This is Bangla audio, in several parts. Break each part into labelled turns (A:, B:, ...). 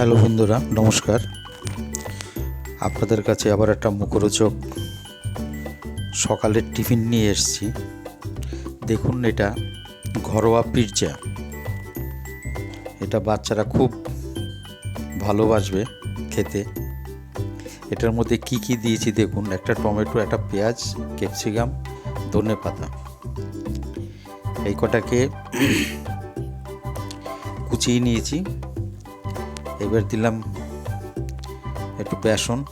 A: হ্যালো বন্ধুরা, নমস্কার। আপনাদের কাছে আবার একটা মুখরোচক সকালের টিফিন নিয়ে এসেছি। দেখুন এটা, ঘরোয়া পিৎজা। এটা বাচ্চারা খুব ভালোবাসবে খেতে। এটার মধ্যে কি কি দিয়েছি দেখুন, একটা টমেটো, একটা পেঁয়াজ, ক্যাপসিকাম, ধনে পাতা। এই কটাকে কুচিয়ে নিয়েছি। এবার দিলাম একটু বেসন।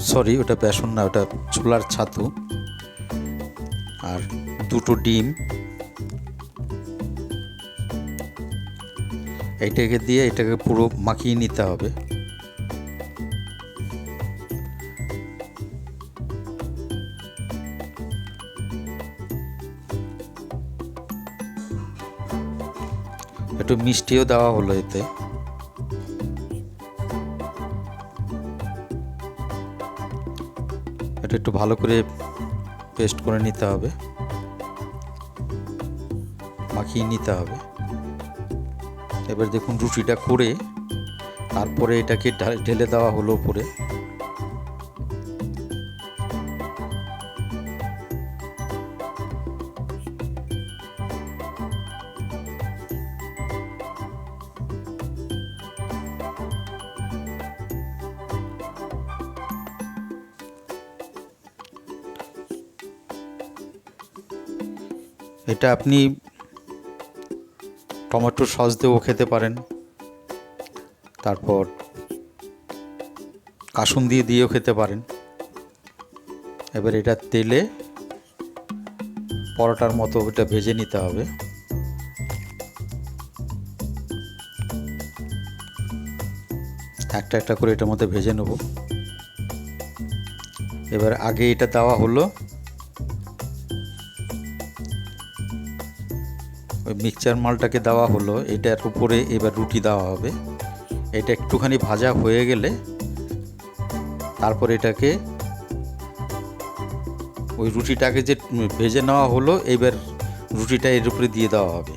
A: সরি ওটা বেসন না, ওটা ছোলার ছাতু। আর দুটো ডিম। এইটাকে দিয়ে এটাকে পুরো মাখিয়ে নিতে হবে। একটু মিষ্টিও দেওয়া হলো এতে। এটা একটু ভালো করে পেস্ট করে নিতে হবে। মাখিয়ে নিতে হবে। এবার দেখুন রুটিটা করে তারপরে এটাকে ঢেলে দেওয়া হলো উপরে। এটা আপনি টমেটো সস দিয়েও খেতে পারেন। তারপর কাসুন দিয়ে দিয়েও খেতে পারেন। এবার এটা তেলে পরোটার মতো এটা ভেজে নিতে হবে। একটা একটা করে এটার মধ্যে ভেজে নেব। এবার আগে এটা দেওয়া হলো। ওই মিক্সচার মালটাকে দেওয়া হলো, এটার উপরে এবার রুটি দেওয়া হবে। এটা একটুখানি ভাজা হয়ে গেলে তারপর এটাকে ওই রুটিটাকে যে ভেজে নেওয়া হলো, এবার রুটিটা এর উপরে দিয়ে দেওয়া হবে।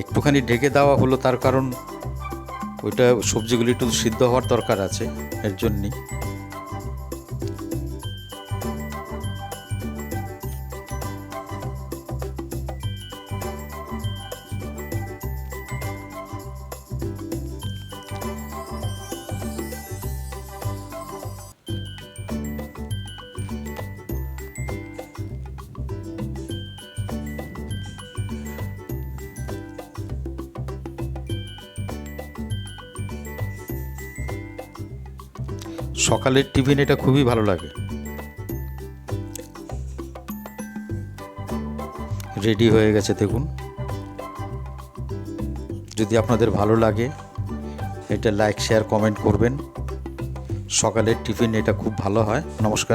A: একটুখানি ঢেকে দেওয়া হলো তার কারণ ওইটা সবজিগুলি একটু সিদ্ধ হওয়ার দরকার আছে, এর জন্যই। সকালের টিফিন এটা খুবই ভালো লাগে। রেডি হয়ে গেছে দেখুন। যদি আপনাদের ভালো লাগে, এটা লাইক, শেয়ার, কমেন্ট করবেন। সকালের টিফিন এটা খুব ভালো হয়। নমস্কার।